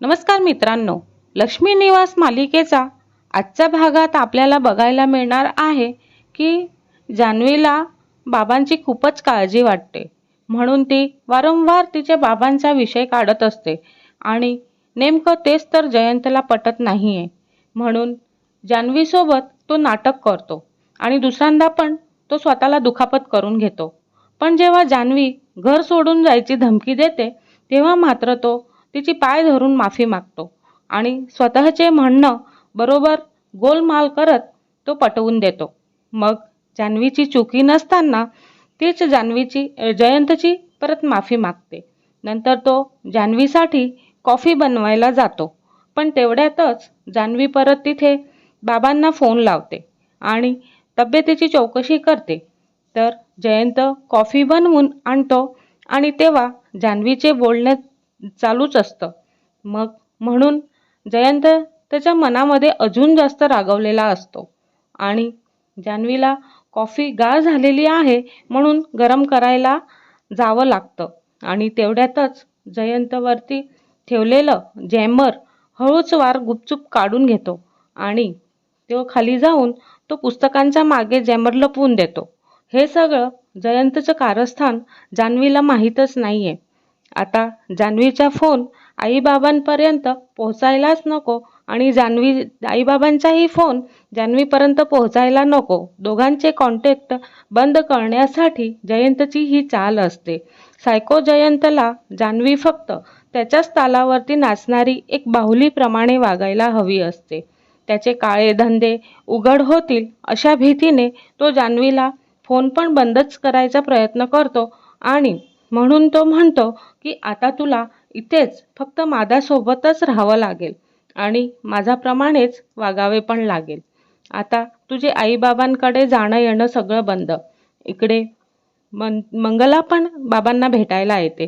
नमस्कार मित्रांनो लक्ष्मी निवास मालिकेचा आजच्या भागात आपल्याला बघायला मिळणार आहे की जान्हवीला बाबांची खूपच काळजी वाटते. म्हणून ती वारंवार तिच्या बाबांचा विषय काढत असते आणि नेमकं तेच तर जयंतला पटत नाही आहे म्हणून जान्हवीसोबत तो नाटक करतो आणि दुसऱ्यांदा पण तो स्वतःला दुखापत करून घेतो. पण जेव्हा जान्हवी घर सोडून जायची धमकी देते तेव्हा मात्र तो तिची पाय धरून माफी मागतो आणि स्वतःचे म्हणणं बरोबर गोलमाल करत तो पटवून देतो. मग जान्हवीची चुकी नसताना तीच जान्हवीची जयंतची परत माफी मागते. नंतर तो जान्हवीसाठी कॉफी बनवायला जातो. पण तेवढ्यातच जान्हवी परत तिथे बाबांना फोन लावते आणि तब्येतीची चौकशी करते. तर जयंत कॉफी बनवून आणतो आणि तेव्हा जान्हवीचे बोलणे चालूच असतं. मग म्हणून जयंत त्याच्या मनामध्ये अजून जास्त रागवलेला असतो. आणि जान्हवीला कॉफी गार झालेली आहे म्हणून गरम करायला जावं लागतं. आणि तेवढ्यातच जयंतवरती ठेवलेलं जॅमर हळूच वार गुपचूप काढून घेतो. आणि तो खाली जाऊन तो पुस्तकांच्या मागे जॅमर लपवून देतो. हे सगळं जयंतचं कारस्थान जान्हवीला माहीतच नाही आहे आता जान्हवीचा फोन आईबाबांपर्यंत पोहोचायलाच नको आणि जान्हवी आईबाबांचाही फोन जान्हवीपर्यंत पोहोचायला नको. दोघांचे कॉन्टॅक्ट बंद करण्यासाठी जयंतची ही चाल असते. सायको जयंतला जान्हवी फक्त त्याच्याच तालावरती नाचणारी एक बाहुलीप्रमाणे वागायला हवी असते. त्याचे काळे धंदे उघड होतील अशा भीतीने तो जान्हवीला फोन पण बंदच करायचा प्रयत्न करतो आणि म्हणून तो म्हणतो की आता तुला इथेच फक्त माझ्यासोबतच राहावं लागेल आणि माझ्याप्रमाणेच वागावे पण लागेल. आता तुझे आईबाबांकडे जाणं येणं सगळं बंद. इकडे मन मंगला पण बाबांना भेटायला येते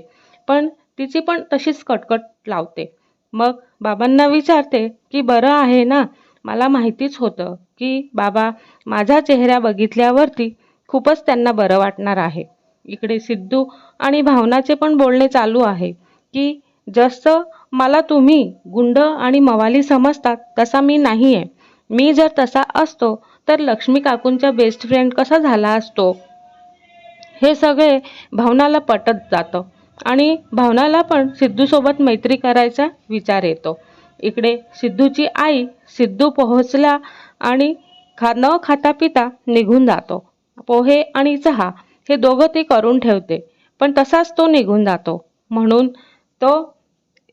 पण तिची पण तशीच कटकट लावते. मग बाबांना विचारते की बरं आहे ना मला माहितीच होतं की बाबा माझा चेहरा बघितल्यावरती खूपच त्यांना बरं वाटणार आहे. इकडे सिद्धू आणि भावनाचे पण बोलणे चालू आहे की जसं मला तुम्ही गुंड आणि मवाली समजतात तसा मी नाही आहे मी जर तसा असतो तर लक्ष्मी काकूंचा बेस्ट फ्रेंड कसा झाला असतो? हे सगळे भावनाला पटत जातं आणि भावनाला पण सिद्धूसोबत मैत्री करायचा विचार येतो. इकडे सिद्धूची आई सिद्धू पोहोचला आणि खा न खाता पिता निघून जातो. पोहे आणि चहा हे दोघं ते करून ठेवते. पण तसाच तो निघून जातो. म्हणून तो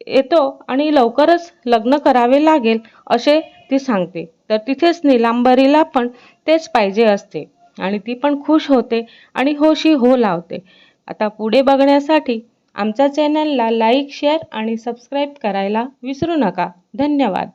येतो आणि लवकरच लग्न करावे लागेल असे ती सांगते. तर तिथेच निलांबरीला पण तेच पाहिजे असते. आणि ती पण खुश होते आणि होशी हो लावते. आता पुढे बघण्यासाठी आमच्या चॅनलला लाईक शेअर आणि सबस्क्राईब करायला विसरू नका. धन्यवाद.